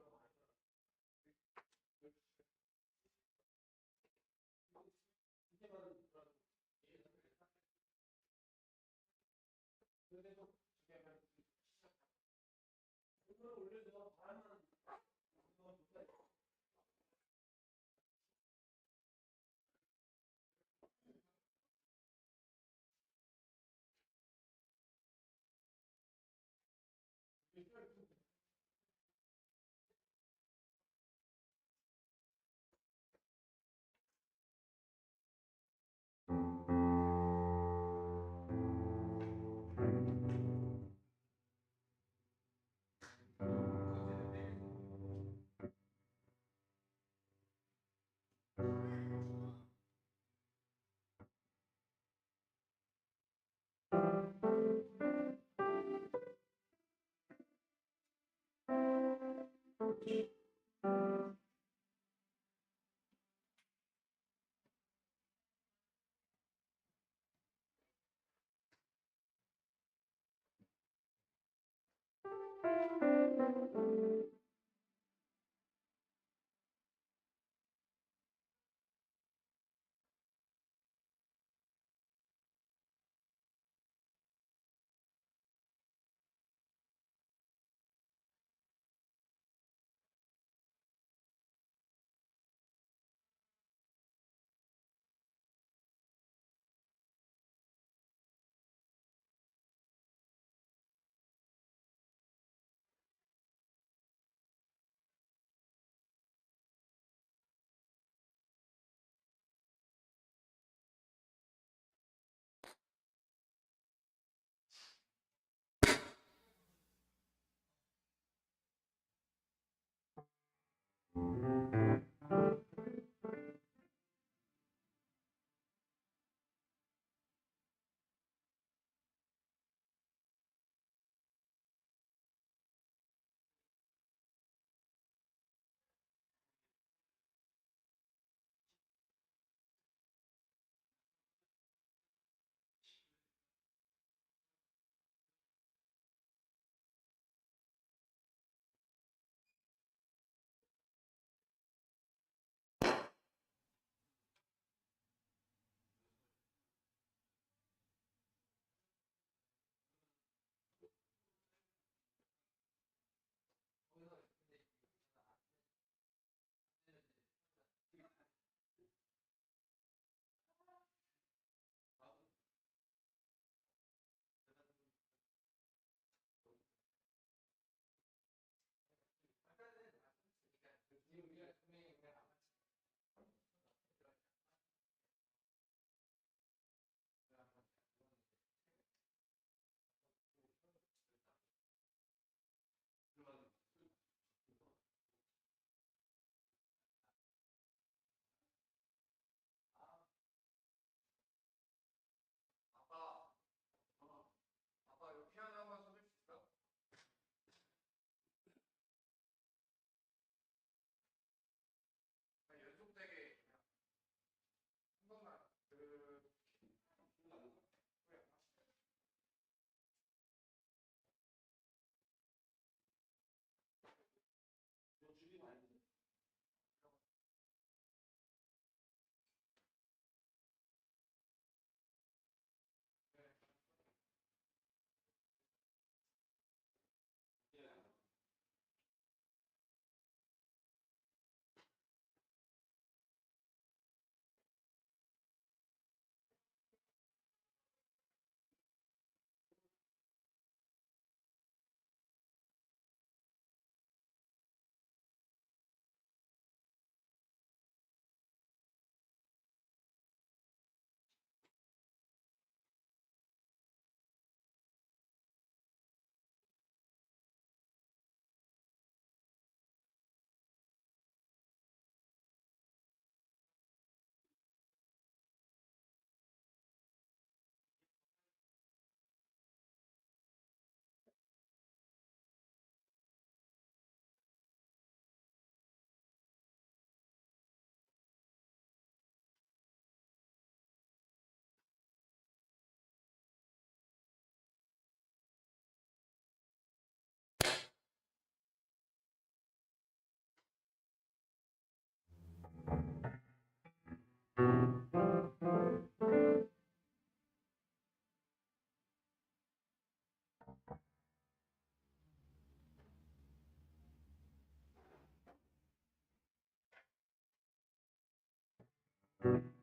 go to my Thank mm -hmm. you.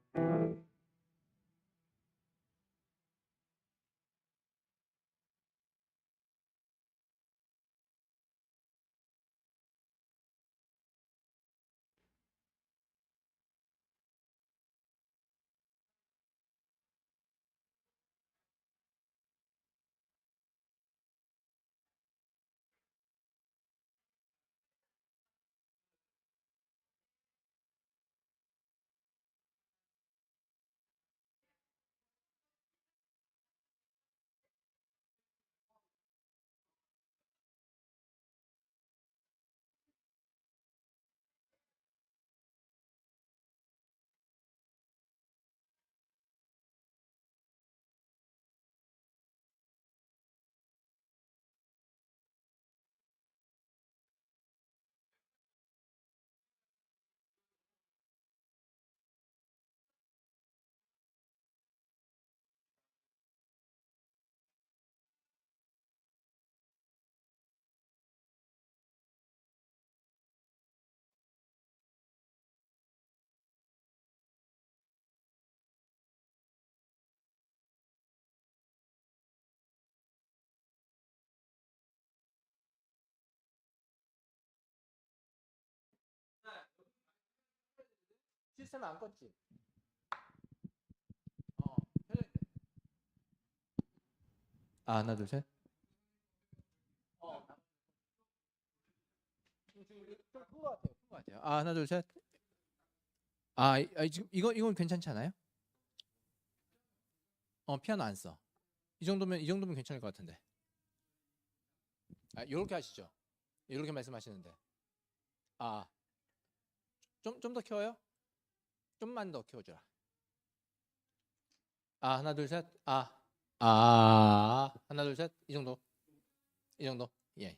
시스템 안 껐지? 어. 아, 하나, 둘, 셋. 어, 좀큰거 같아요. 큰거 같아요. 아, 하나, 둘, 셋. 아, 이- 아 지금 이거 이건 괜찮지 않아요? 어, 피아노 안 써. 이 정도면 이 정도면 괜찮을 것 같은데. 아, 요렇게 하시죠. 이렇게 말씀하시는데. 아, 좀 좀 더 키워요? 좀만 더 키워주라. 아 하나 둘 셋. 아, 아 하나 둘 셋. 이 정도. 이 정도. 예.